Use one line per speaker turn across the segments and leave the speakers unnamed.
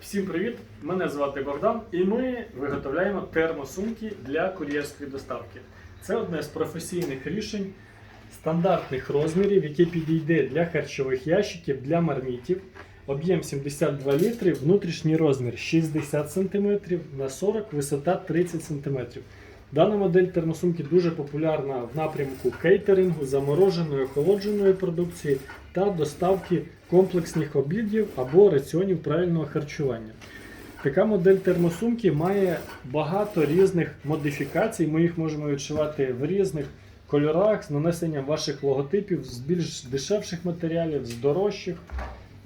Всім привіт! Мене звати Богдан, і ми виготовляємо термосумки для кур'єрської доставки. Це одне з професійних рішень стандартних розмірів, яке підійде для харчових ящиків, для мармітів. Об'єм 72 літри, внутрішній розмір 60 см на 40 висота 30 см. Дана модель термосумки дуже популярна в напрямку кейтерингу, замороженої, охолодженої продукції та доставки комплексних обідів або раціонів правильного харчування. Така модель термосумки має багато різних модифікацій. Ми їх можемо відшивати в різних кольорах з нанесенням ваших логотипів з більш дешевших матеріалів, з дорожчих.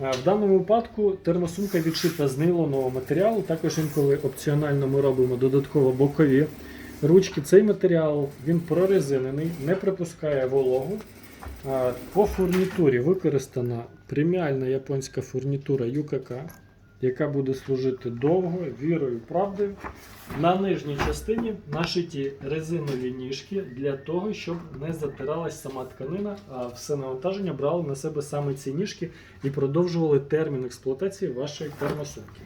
Е, В даному випадку термосумка відшита з нейлонового матеріалу. Також інколи опціонально ми робимо додатково бокові ручки. Цей матеріал він прорезинений, не пропускає вологу. По фурнітурі використана преміальна японська фурнітура ЮКК, яка буде служити довго, вірою, правдою. На нижній частині нашиті резинові ніжки для того, щоб не затиралась сама тканина, а все навантаження брали на себе саме ці ніжки і продовжували термін експлуатації вашої термосумки.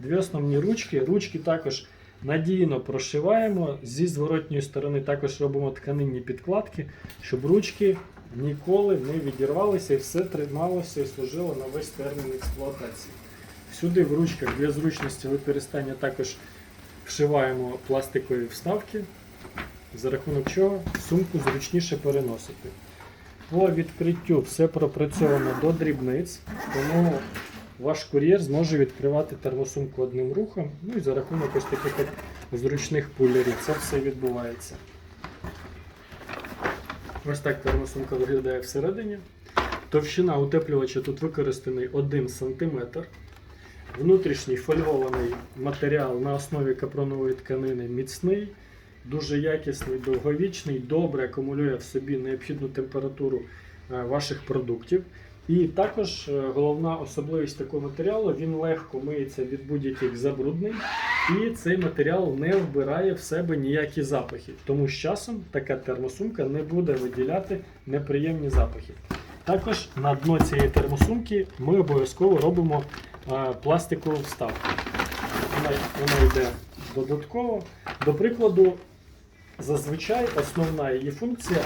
Дві основні ручки. Ручки також надійно прошиваємо. Зі зворотньої сторони також робимо тканинні підкладки, щоб ручки ніколи не відірвалися і все трималося і служило на весь термін експлуатації. Сюди в ручках для зручності використання також вшиваємо пластикові вставки, за рахунок чого сумку зручніше переносити. По відкриттю все пропрацьовано до дрібниць, тому ваш кур'єр зможе відкривати термосумку одним рухом. Ну і за рахунок ось таких зручних пулерів це все відбувається. Ось так термосумка виглядає всередині. Товщина утеплювача тут використаний 1 см. Внутрішній фольгований матеріал на основі капронової тканини міцний, дуже якісний, довговічний, добре акумулює в собі необхідну температуру е, ваших продуктів. І також е, головна особливість такого матеріалу він легко миється від будь-яких забруднень, і цей матеріал не вбирає в себе ніякі запахи. Тому з часом така термосумка не буде виділяти неприємні запахи. Також на дно цієї термосумки ми обов'язково робимо е, пластикову вставку. Вона, вона йде додатково. До прикладу, зазвичай основна її функція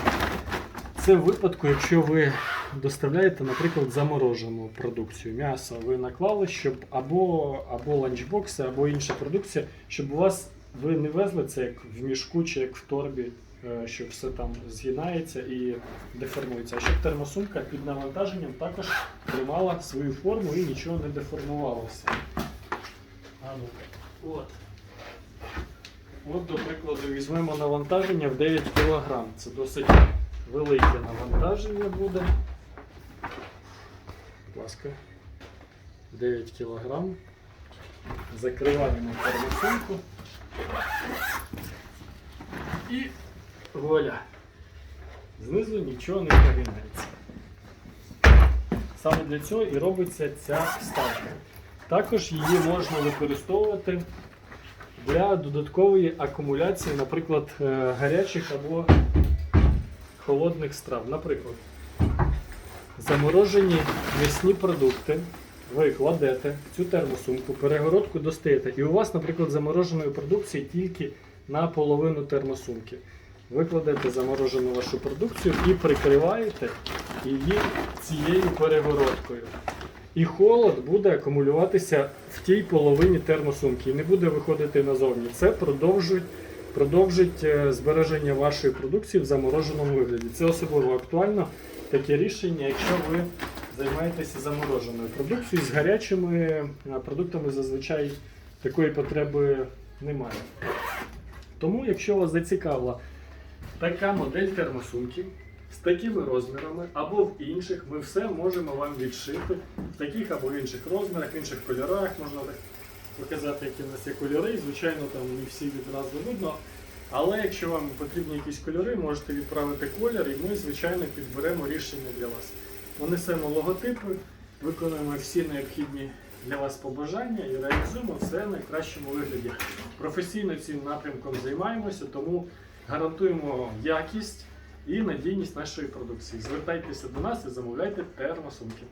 це в випадку, якщо ви доставляєте, наприклад, заморожену продукцію. М'ясо ви наклали, щоб або, або ланчбокси, або інша продукція, щоб у вас ви не везли це як в мішку чи як в торбі, е, що все там згинається і деформується. А щоб термосумка під навантаженням також тримала свою форму і нічого не деформувалося. А ну, от. От, до прикладу, візьмемо навантаження в 9 кг. Це досить велике навантаження буде. Ласка, 9 кг. Закриваємо термосумку. І вуаля. Знизу нічого не прогинається. Саме для цього і робиться ця вставка. Також її можна використовувати для додаткової акумуляції, наприклад, е, гарячих або холодних страв. Наприклад, заморожені м'ясні продукти ви кладете в цю термосумку, перегородку достаєте, і у вас, наприклад, замороженої продукції тільки на половину термосумки. Ви кладете заморожену вашу продукцію і прикриваєте її цією перегородкою. І холод буде акумулюватися в тій половині термосумки і не буде виходити назовні. Це продовжить, продовжить е, збереження вашої продукції в замороженому вигляді. Це особливо актуально таке рішення, якщо ви займаєтеся замороженою продукцією. З гарячими е, продуктами зазвичай такої потреби немає. Тому, якщо вас зацікавила така модель термосумки з такими розмірами або в інших, ми все можемо вам відшити в таких або в інших розмірах, в інших кольорах. Можна показати, які в нас є кольори. Звичайно, там не всі відразу видно. Але якщо вам потрібні якісь кольори, можете відправити колір, і ми, звичайно, підберемо рішення для вас. Нанесемо логотипи, виконуємо всі необхідні для вас побажання і реалізуємо все в найкращому вигляді. Професійно цим напрямком займаємося, тому гарантуємо якість і надійність нашої продукції. Звертайтеся до нас і замовляйте термосумки.